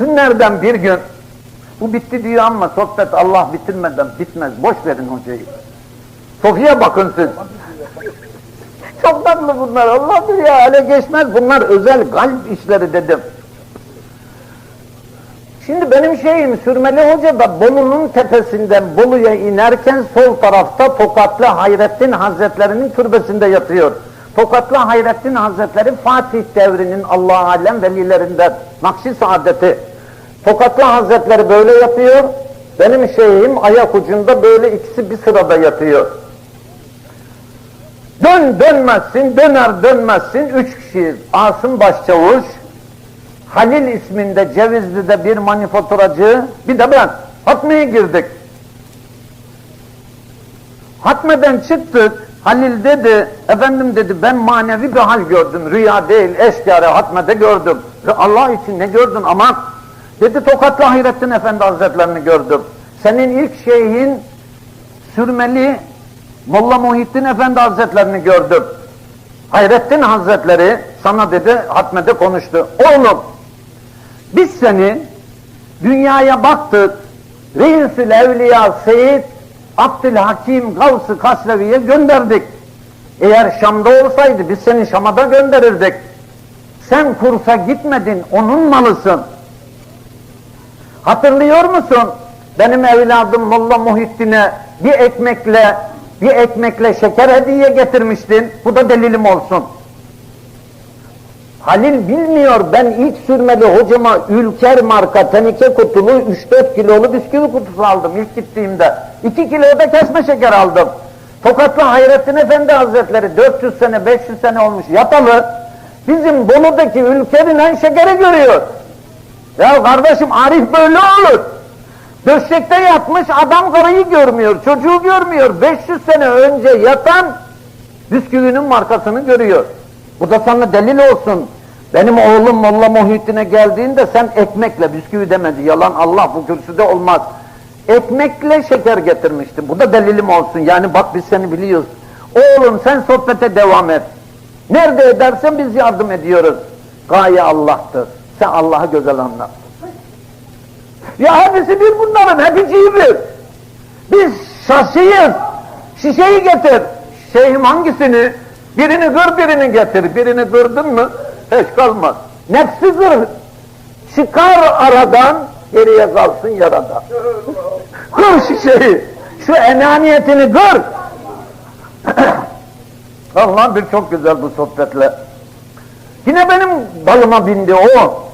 Günlerden bir gün bu bitti diyor ama sohbet Allah bitirmeden bitmez. Boş verin hocayı. Sofya bakın siz. Çok tatlı bunlar. Allah'dır ya ele geçmez. Bunlar özel kalp işleri dedim. Şimdi benim şeyim Sürmeli Hoca da Bolu'nun tepesinden Bolu'ya inerken sol tarafta Tokatlı Hayrettin Hazretlerinin türbesinde yatıyor. Tokatlı Hayrettin Hazretleri Fatih devrinin Allah alem velilerinden Nakşi Saadeti. Tokatlı Hazretleri böyle yatıyor. Benim şeyhim ayak ucunda böyle ikisi bir sırada yatıyor. Dön dönmezsin, döner dönmezsin. Üç kişiyiz. Asım Başçavuş, Halil isminde Cevizli'de bir manifaturacı, bir de ben. Hatme'ye girdik. Hatme'den çıktık. Halil dedi, efendim dedi ben manevi bir hal gördüm. Rüya değil, eşkare Hatme'de gördüm. Allah için ne gördün aman. Dedi Tokatlı Hayrettin Efendi Hazretlerini gördüm. Senin ilk şeyhin sürmeli Molla Muhittin Efendi Hazretlerini gördüm. Hayrettin Hazretleri sana dedi hatmede konuştu. Oğlum biz seni dünyaya baktık. Reisül Evliya Seyyid Abdülhakim Gavs-ı Kasrevi'ye gönderdik. Eğer Şam'da olsaydı biz seni Şam'a da gönderirdik. Sen kursa gitmedin, onun malısın. Hatırlıyor musun? Benim evladım Molla Muhittin'e bir ekmekle bir ekmekle şeker hediye getirmiştin. Bu da delilim olsun. Halil bilmiyor ben ilk sürmeli hocama Ülker marka tenike kutulu 3-4 kilolu bisküvi kutusu aldım ilk gittiğimde. 2 kilo da kesme şeker aldım. Tokatlı Hayrettin Efendi Hazretleri 400 sene 500 sene olmuş yatalı bizim Bolu'daki Ülker'in en şekeri görüyor. Ya kardeşim Arif böyle olur. Döşekte yatmış adam karıyı görmüyor, çocuğu görmüyor. 500 sene önce yatan bisküvinin markasını görüyor. Bu da sana delil olsun. Benim oğlum Molla Muhittin'e geldiğinde sen ekmekle bisküvi demedi. Yalan Allah bu kürsüde olmaz. Ekmekle şeker getirmiştin. Bu da delilim olsun. Yani bak biz seni biliyoruz. Oğlum sen sohbete devam et. Nerede edersen biz yardım ediyoruz. Gaye Allah'tır. Sen Allah'ı güzel anlat. Ya hepsi bir bunların, hepsi bir. Biz şaşıyız. Şişeyi getir. Şeyhim hangisini? Birini kır, birini getir. Birini kırdın mı hiç kalmaz. Nefsi kır. Çıkar aradan, geriye kalsın yarada. kır şişeyi. Şu enaniyetini kır. Allah bir çok güzel bu sohbetle. Yine benim balıma bindi o.